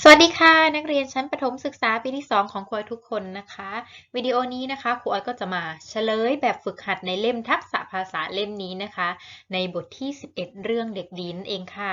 สวัสดีค่ะ นักเรียนชั้นประถมศึกษาปีที่ 2 ของครูอยทุกคนนะคะวิดีโอนี้นะคะครูออยก็จะมาเฉลยแบบฝึกหัดในเล่มทักษะภาษาเล่มนี้นะคะ ในบทที่ 11 เรื่องเด็กดีนั่นเองค่ะ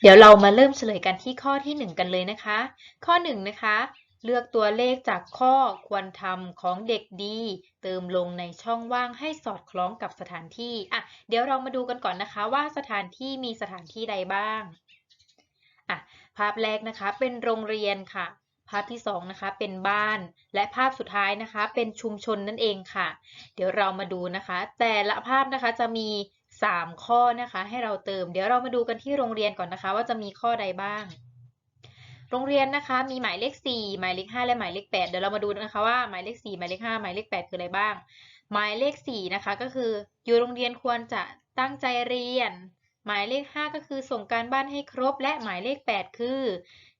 เดี๋ยวเรามาเริ่มเฉลยกันที่ข้อที่ 1 กันเลยนะคะ ข้อ 1 นะคะ เลือกตัวเลขจากข้อควรทำของเด็กดี เติมลงในช่องว่างให้สอดคล้องกับสถานที่อะเดี๋ยวเรามาดูกันก่อนนะคะว่าสถานที่มีสถานที่ใดบ้างอะภาพแรกนะคะเป็นโรงเรียนค่ะ ภาพที่สองนะคะเป็นบ้าน และภาพสุดท้ายนะคะ เป็นชุมชนนั่นเองค่ะ เดี๋ยวเรามาดูนะคะ แต่ละภาพนะคะจะมี 3 ข้อนะคะ ให้เราเติม เดี๋ยวเรามาดูกันที่โรงเรียนก่อนนะคะ ว่าจะมีข้อใดบ้าง โรงเรียนนะคะ มีหมายเลข 4 หมายเลข 5 และหมายเลข 8 เดี๋ยวเรามาดูนะคะว่าหมายเลข 4 หมายเลข 5 หมายเลข 8 คืออะไรบ้าง หมายเลข 4 นะคะ ก็คืออยู่โรงเรียนควรจะตั้งใจเรียน หมายเลข 5 ก็คือส่งการบ้านให้ครบ และหมายเลข 8 คือ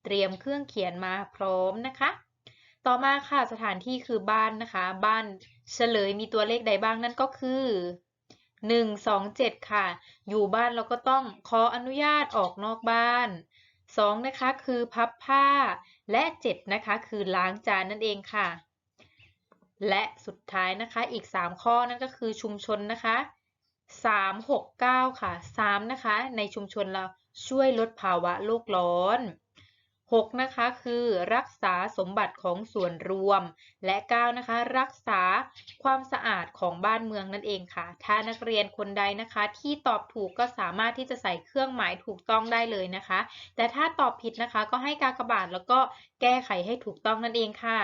เตรียมเครื่องเขียนมาพร้อมนะคะ ต่อมาค่ะสถานที่คือบ้านนะคะ บ้านเฉลยมีตัวเลขใดบ้างนั่นก็คือ1 2 7 ค่ะ อยู่บ้านเราก็ต้องขออนุญาตออกนอกบ้าน 2นะคะคือพับผ้า และ 7 นะคะ คือล้างจานนั่นเองค่ะ และสุดท้ายนะคะอีก 3 ข้อนั่นก็คือชุมชนนะคะ3 6 9 ค่ะ 3 นะคะ ในชุมชนเราช่วยลดภาวะโลกร้อน 6นะคะคือรักษาสมบัติของส่วนรวม และ 9 นะคะ รักษาความสะอาดของบ้านเมืองนั่นเองค่ะ ถ้านักเรียนคนใดนะคะ ที่ตอบถูกก็สามารถที่จะใส่เครื่องหมายถูกต้องได้เลยนะคะ แต่ถ้าตอบผิดนะคะก็ให้กากบาทแล้วก็แก้ไขให้ถูกต้องนั่นเองค่ะ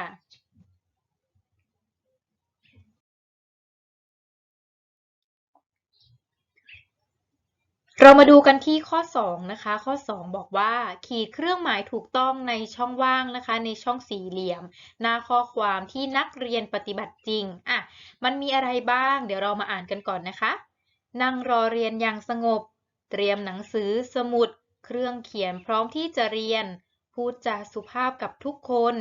เรามาดูกันที่ข้อ 2 นะคะ ข้อ 2 บอกว่า ขีดเครื่องหมายถูกต้องในช่องว่างนะคะ ในช่องสี่เหลี่ยม หน้าข้อความที่นักเรียนปฏิบัติจริงอะมันมีอะไรบ้าง เดี๋ยวเรามาอ่านกันก่อนนะคะ นั่งรอเรียนอย่างสงบ เตรียมหนังสือสมุด เครื่องเขียนพร้อมที่จะเรียน พูดจาสุภาพกับทุกคน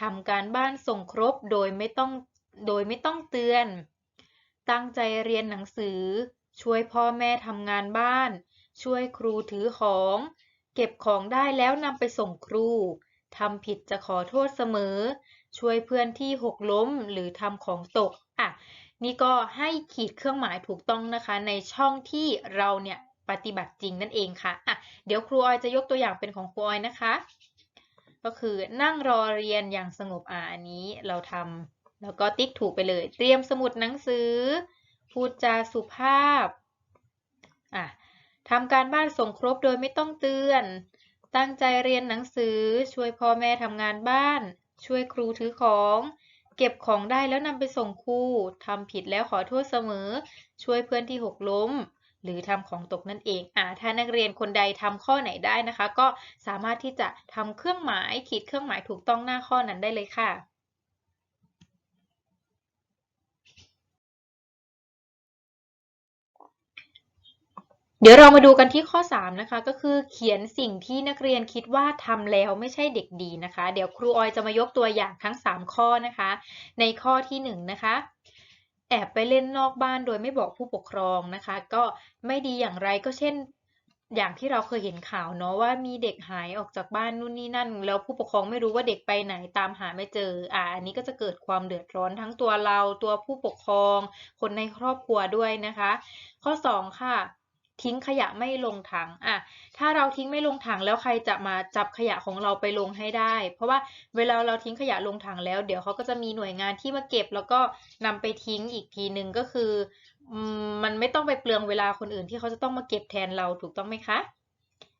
ทำการบ้านส่งครบโดยไม่ต้องโดยไม่ต้องเตือน ตั้งใจเรียนหนังสือ ช่วยพ่อแม่ทำงานบ้าน ช่วยครูถือของ เก็บของได้แล้วนำไปส่งครูทำผิดจะขอโทษเสมอ ช่วยเพื่อนที่หกล้มหรือทำของตกอะนี่ก็ให้ขีดเครื่องหมายถูกต้องนะคะ ในช่องที่เราเนี่ยปฏิบัติจริงนั่นเองค่ะอะ เดี๋ยวครูออยจะยกตัวอย่างเป็นของครูออยนะคะ ก็คือนั่งรอเรียนอย่างสงบอ่าอันนี้เราทำแล้วก็ติ๊กถูกไปเลย เตรียมสมุดหนังสือ พูดจาสุภาพอะทำการบ้านส่งครบโดยไม่ต้องเตือน ตั้งใจเรียนหนังสือ ช่วยพ่อแม่ทำงานบ้าน ช่วยครูถือของ เก็บของได้แล้วนำไปส่งครูทำผิดแล้วขอโทษเสมอ ช่วยเพื่อนที่หกล้ม หรือทำของตกนั่นเองอ่าถ้านักเรียนคนใดทำข้อไหนได้นะคะ ก็สามารถที่จะทำเครื่องหมายขีดเครื่องหมายถูกต้องหน้าข้อนั้นได้เลยค่ะ เดี๋ยวเรามาดูกันที่ข้อ 3 นะคะ ก็คือเขียนสิ่งที่นักเรียนคิดว่าทำแล้วไม่ใช่เด็กดีนะคะ เดี๋ยวครูออยจะมายกตัวอย่างทั้ง 3 ข้อนะคะ ในข้อที่ 1 นะคะ แอบไปเล่นนอกบ้านโดยไม่บอกผู้ปกครองนะคะ ก็ไม่ดีอย่างไรก็เช่น อย่างที่เราเคยเห็นข่าวเนาะว่ามีเด็กหายออกจากบ้านนู่นนี่นั่น แล้วผู้ปกครองไม่รู้ว่าเด็กไปไหนตามหาไม่เจออ่าอันนี้ก็จะเกิดความเดือดร้อนทั้งตัวเราตัวผู้ปกครอง คนในครอบครัวด้วยนะคะ ข้อ 2 ค่ะ ทิ้งขยะไม่ลงถังอะถ้าเราทิ้งไม่ลงถังแล้วใครจะมาจับขยะของเราไปลงให้ได้ เพราะว่าเวลาเราทิ้งขยะลงถังแล้ว เดี๋ยวเขาก็จะมีหน่วยงานที่มาเก็บ แล้วก็นำไปทิ้งอีกทีหนึ่งก็คือ มันไม่ต้องไปเปลืองเวลาคนอื่นที่เขาจะต้องมาเก็บแทนเราถูกต้องไหมคะ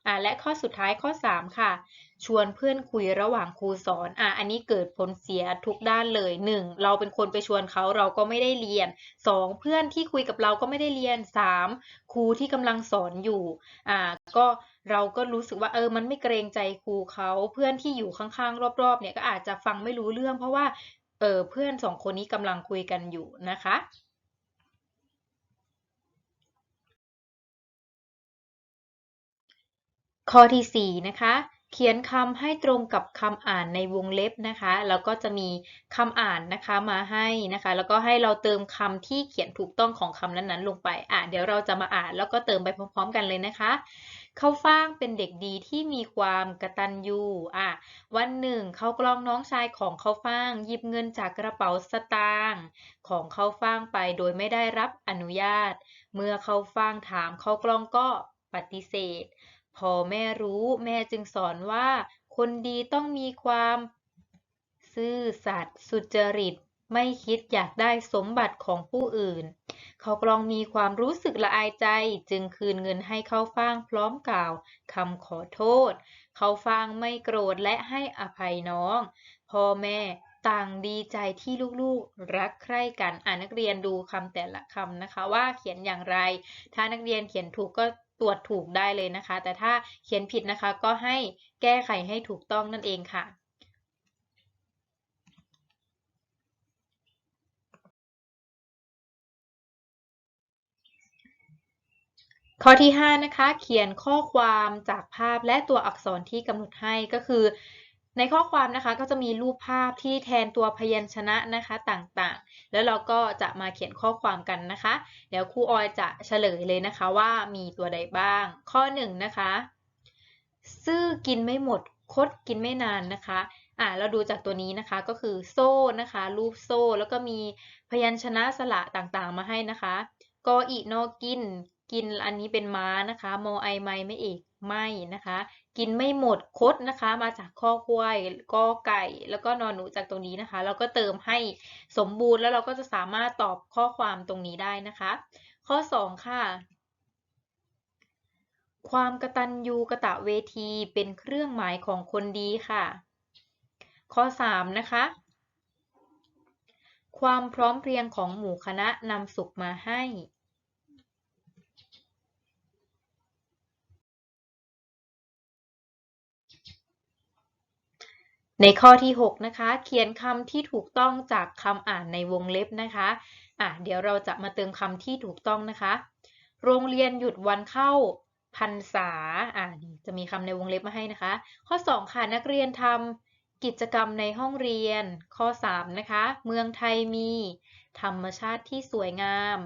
อ่าและข้อสุดท้ายข้อ 3 ค่ะ ชวนเพื่อนคุยระหว่างครูสอนอะอันนี้เกิดผลเสียทุกด้านเลย 1. เราเป็นคนไปชวนเขาเราก็ไม่ได้เรียน 2. เพื่อนที่คุยกับเราก็ไม่ได้เรียน 3. ครูที่กำลังสอนอยู่อ่าก็เราก็รู้สึกว่าเออ มันไม่เกรงใจครูเขา เพื่อนที่อยู่ข้างๆ รอบๆ เนี่ยก็อาจจะฟังไม่รู้เรื่อง เพราะว่าเออเพื่อนสองคนนี้กำลังคุยกันอยู่นะคะ ข้อที่ 4 นะคะ เขียนคำให้ตรงกับคำอ่านในวงเล็บนะคะ แล้วก็จะมีคำอ่านนะคะมาให้นะคะ แล้วก็ให้เราเติมคำที่เขียนถูกต้องของคำนั้นๆ ลงไป อะเดี๋ยวเราจะมาอ่านแล้วก็เติมไปพร้อม ๆ กันเลยนะคะเขาฟ้างเป็นเด็กดีที่มีความกระตัญญูอะ วันหนึ่งเขากล้องน้องชายของเขาฟ้างหยิบเงินจากกระเป๋าสตางค์ของเขาฟ้างไปโดยไม่ได้รับอนุญาต เมื่อเขาฟ้างถามเขากล้องก็ปฏิเสธ พอแม่รู้แม่จึงสอนว่า คนดีต้องมีความซื่อสัตย์สุจริต ไม่คิดอยากได้สมบัติของผู้อื่น เขากลองมีความรู้สึกละอายใจจึงคืนเงินให้เขาฟางพร้อมกล่าวคำขอโทษ เขาฟางไม่โกรธและให้อภัยน้อง พ่อแม่ต่างดีใจที่ลูกๆ รักใคร่กัน อ่านนักเรียนดูคำแต่ละคำนะคะ ว่าเขียนอย่างไร ถ้านักเรียนเขียนถูกก็ ตรวจถูกได้เลยนะคะ แต่ถ้าเขียนผิดนะคะก็ให้แก้ไขให้ถูกต้องนั่นเองค่ะข้อที่ 5 นะคะ เขียนข้อความจากภาพและตัวอักษรที่กำหนดให้ก็คือ ในข้อความนะคะก็จะมีรูปภาพที่แทนตัวพยัญชนะนะคะต่างๆ แล้วเราก็จะมาเขียนข้อความกันนะคะ เดี๋ยวครูออยจะเฉลยเลยนะคะว่ามีตัวใดบ้าง ข้อ1นนะคะซื่อกินไม่หมดคดกินไม่นานนะคะอ่าเราดูจากตัวนี้นะคะก็คือโซ่นะคะ รูปโซ่แล้วก็มีพยัญชนะสระต่างๆ มาให้นะคะกออีนอกินกินอันนี้เป็นม้านะคะโมไอไมไม่เอกไม่นะคะ กินไม่หมดคดนะคะ มาจากข้อควายกอไก่ แล้วก็นอนหนูจากตรงนี้นะคะ เราก็เติมให้สมบูรณ์แล้วเราก็จะสามารถตอบข้อความตรงนี้ได้นะคะ ข้อ 2 ค่ะ ความกระตัญญูกระตะเวทีเป็นเครื่องหมายของคนดีค่ะ ข้อ 3 นะคะ ความพร้อมเพรียงของหมู่คณะนำสุขมาให้ ในข้อที่ 6 นะคะ เขียนคำที่ถูกต้องจากคำอ่านในวงเล็บนะคะอะเดี๋ยวเราจะมาเติมคำที่ถูกต้องนะคะ โรงเรียนหยุดวันเข้าพรรษาอะจะมีคำในวงเล็บมาให้นะคะ ข้อ 2 ค่ะ นักเรียนทำกิจกรรมในห้องเรียน ข้อ 3 นะคะ เมืองไทยมี ธรรมชาติที่สวยงาม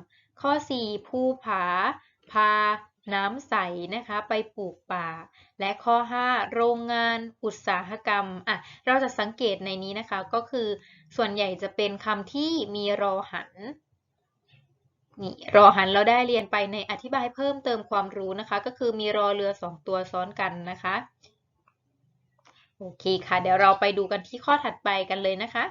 ข้อ 4 ภูผา พา น้ำใสนะคะ ไปปลูกป่า และข้อ 5 โรงงานอุตสาหกรรมอะเราจะสังเกตในนี้นะคะก็คือส่วนใหญ่จะเป็นคำที่มีรอหันนี่รอหันเราได้เรียนไปในอธิบายเพิ่มเติมความรู้นะคะ ก็คือมีรอเรือสองตัวซ้อนกันนะคะ โอเคค่ะ เดี๋ยวเราไปดูกันที่ข้อถัดไปกันเลยนะคะ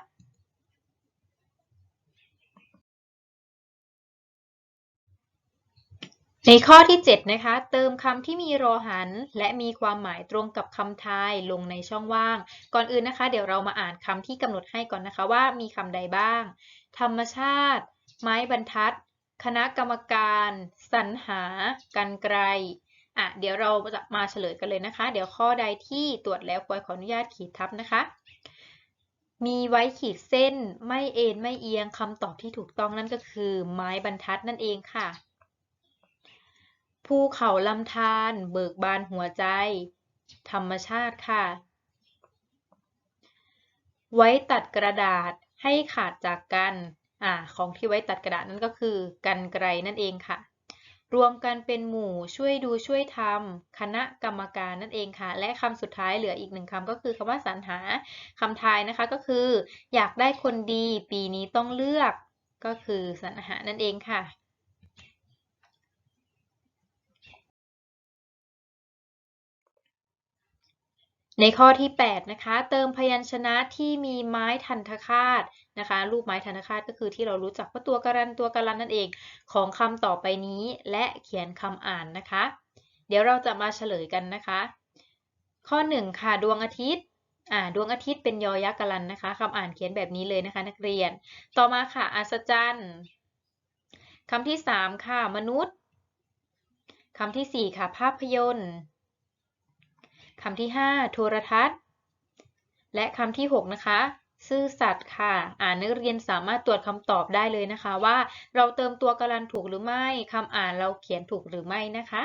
ในข้อที่ 7 นะคะ เติมคำที่มีรอหัน และมีความหมายตรงกับคำทายลงในช่องว่าง ก่อนอื่นนะคะ เดี๋ยวเรามาอ่านคำที่กำหนดให้ก่อนนะคะว่ามีคำใดบ้าง ธรรมชาติ ไม้บรรทัด คณะกรรมการ สรรหา กันไกลอะเดี๋ยวเราจะมาเฉลยกันเลยนะคะ เดี๋ยวข้อใดที่ตรวจแล้วควรขออนุญาตขีดทับนะคะ มีไว้ขีดเส้นไม่เอ็นไม่เอียงคำตอบที่ถูกต้องนั่นก็คือ ไม้บรรทัดนั่นเองค่ะ ภูเขาลำธารเบิกบานหัวใจ ธรรมชาติค่ะ ไว้ตัดกระดาษให้ขาดจากกันอ่าของที่ไว้ตัดกระดาษนั่นก็คือกันไกลนั่นเองค่ะ รวมกันเป็นหมู่ช่วยดูช่วยทำคณะกรรมการนั่นเองค่ะ และคำสุดท้ายเหลืออีกหนึ่งคำก็คือคำว่าสรรหาคำทายนะคะก็คือ อยากได้คนดีปีนี้ต้องเลือกก็คือสรรหานั่นเองค่ะ ในข้อที่ 8 นะคะ เติมพยัญชนะที่มีไม้ทันทคาตนะคะ รูปไม้ทันทคาตก็คือที่เรารู้จักว่าตัวการันตัวการันนั่นเองของคำต่อไปนี้ และเขียนคำอ่านนะคะ เดี๋ยวเราจะมาเฉลยกันนะคะ ข้อ 1 ค่ะดวงอาทิตย์อ่าดวงอาทิตย์เป็นยอยักษ์กรันนะคะคำอ่านเขียนแบบนี้เลยนะคะ นักเรียน ต่อมาค่ะอัศจรรย์คำที่ 3 ค่ะ มนุษย์คำที่ 4 ค่ะ ภาพยนตร์ คำที่ 5 โทรทัศน์ และคำที่ 6 นะคะ ซื่อสัตย์ค่ะ อ่านนักเรียนสามารถตรวจคำตอบได้เลยนะคะ ว่าเราเติมตัวกรันถูกหรือไม่คำอ่านเราเขียนถูกหรือไม่นะคะ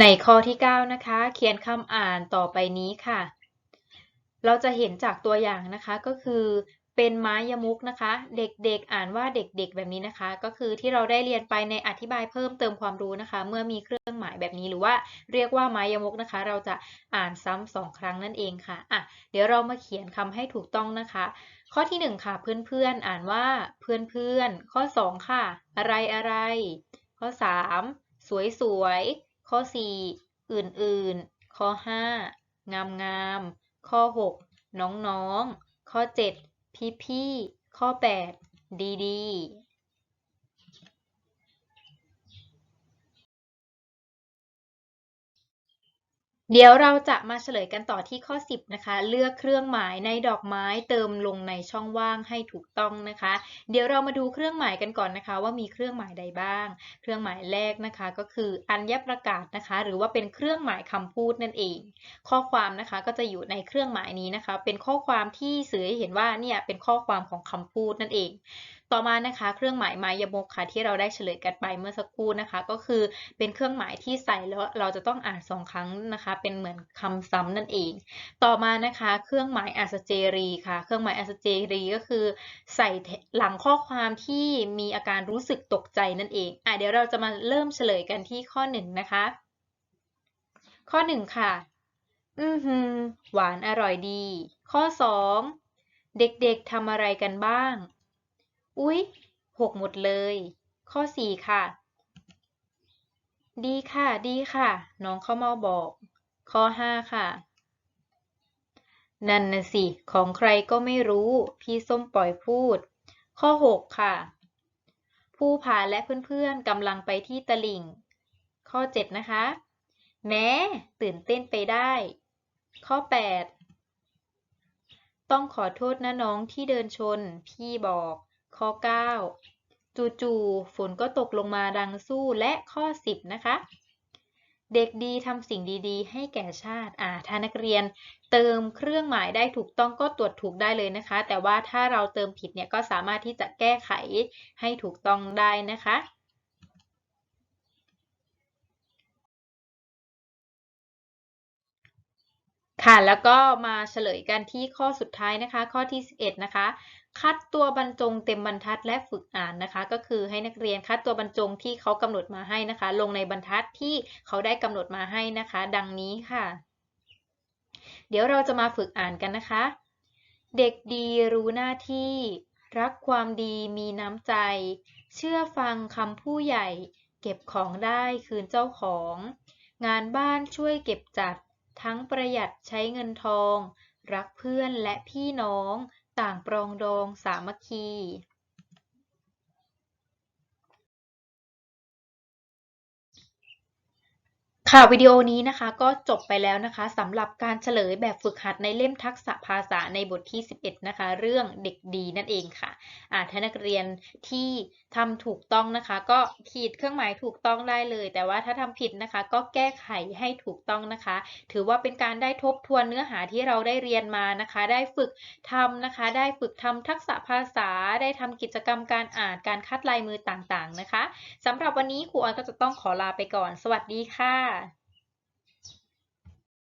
ในข้อที่ 9 นะคะ เขียนคำอ่านต่อไปนี้ค่ะ เราจะเห็นจากตัวอย่างนะคะก็คือ เป็นไม้ยมุกนะคะ เด็กๆอ่านว่าเด็กๆแบบนี้นะคะ ก็คือที่เราได้เรียนไปในอธิบายเพิ่มเติมความรู้นะคะ เมื่อมีเครื่องหมายแบบนี้หรือว่าเรียกว่าไม้ยมุกนะคะ เราจะอ่านซ้ำสองครั้งนั่นเองค่ะอะ เดี๋ยวเรามาเขียนคำให้ถูกต้องนะคะ ข้อที่ 1 ค่ะ เพื่อนๆอ่านว่าเพื่อนๆข้อ 2 ค่ะ อะไรอะไรข้อ 3 สวยๆข้อ 4 อื่นๆ ข้อ 5 งามๆข้อ 6 น้องๆ ข้อ 7 พี่ๆข้อ 8 ดีๆ เดี๋ยวเราจะมาเฉลยกันต่อที่ข้อ 10 นะคะ เลือกเครื่องหมายในดอกไม้เติมลงในช่องว่างให้ถูกต้องนะคะ เดี๋ยวเรามาดูเครื่องหมายกันก่อนนะคะ ว่ามีเครื่องหมายใดบ้าง เครื่องหมายแรกนะคะก็คืออัญญประกาศนะคะ หรือว่าเป็นเครื่องหมายคำพูดนั่นเอง ข้อความนะคะก็จะอยู่ในเครื่องหมายนี้นะคะ เป็นข้อความที่สื่อให้เห็นว่าเนี่ยเป็นข้อความของคำพูดนั่นเองต่อมานะคะเครื่องหมายไมายมกค่ะที่เราได้เฉลยกันไปเมื่อสักครู่นะคะ ก็คือเป็นเครื่องหมายที่ใส่แล้วเราจะต้องอ่านสองครั้งนะคะ เป็นเหมือนคำซ้ำนั่นเอง ต่อมานะคะ เครื่องหมายอัศเจรีค่ะ เครื่องหมายอัศเจรีก็คือ ใส่หลังข้อความที่มีอาการรู้สึกตกใจนั่นเองอะเดี๋ยวเราจะมาเริ่มเฉลยกันที่ข้อหนึ่งนะคะ ข้อหนึ่งค่ะ อือหือหวานอร่อยดี ข้อสองเด็กๆทำอะไรกันบ้าง อุ๊ยหกหมดเลย ข้อสี่ค่ะ ดีค่ะ ดีค่ะ น้องข้าวเมาบอก ข้อห้าค่ะ นั่นน่ะสิ ของใครก็ไม่รู้ พี่ส้มปล่อยพูด ข้อหกค่ะ ผู้พาและเพื่อนๆกำลังไปที่ตลิ่ง ข้อเจ็ดนะคะ แม้ตื่นเต้นไปได้ ข้อแปดต้องขอโทษนะน้องที่เดินชน พี่บอก ข้อ 9 จู่ๆฝนก็ตกลงมาดังสู้และข้อ 10 นะคะ เด็กดีทำสิ่งดีๆ ให้แก่ชาติอ่าถ้านักเรียนเติมเครื่องหมายได้ถูกต้องก็ตรวจถูกได้เลยนะคะ แต่ว่าถ้าเราเติมผิดเนี่ยก็สามารถที่จะแก้ไขให้ถูกต้องได้นะคะ ค่ะ แล้วก็มาเฉลยกันที่ข้อสุดท้ายนะคะ ข้อที่ 11 นะคะ คัดตัวบรรจงเต็มบรรทัดและฝึกอ่านนะคะ ก็คือให้นักเรียนคัดตัวบรรจงที่เขากำหนดมาให้นะคะ ลงในบรรทัดที่เขาได้กำหนดมาให้นะคะ ดังนี้ค่ะ เดี๋ยวเราจะมาฝึกอ่านกันนะคะ เด็กดีรู้หน้าที่ รักความดีมีน้ำใจ เชื่อฟังคำผู้ใหญ่ เก็บของได้คืนเจ้าของ งานบ้านช่วยเก็บจัด ทั้งประหยัดใช้เงินทอง รักเพื่อนและพี่น้อง ต่างปรองดองสามัคคี ค่ะวิดีโอนี้นะคะก็จบไปแล้วนะคะสำหรับการเฉลยแบบฝึกหัดในเล่มทักษะภาษาในบทที่ 11 นะคะ เรื่องเด็กดีนั่นเองค่ะอ่าถ้านักเรียนที่ทำถูกต้องนะคะ ก็ขีดเครื่องหมายถูกต้องได้เลย แต่ว่าถ้าทำผิดนะคะ ก็แก้ไขให้ถูกต้องนะคะ ถือว่าเป็นการได้ทบทวนเนื้อหาที่เราได้เรียนมานะคะ ได้ฝึกทำนะคะ ได้ฝึกทำทักษะภาษา ได้ทำกิจกรรมการอ่านการคัดลายมือต่างๆนะคะสำหรับวันนี้ครูออยก็จะต้องขอลาไปก่อน สวัสดีค่ะ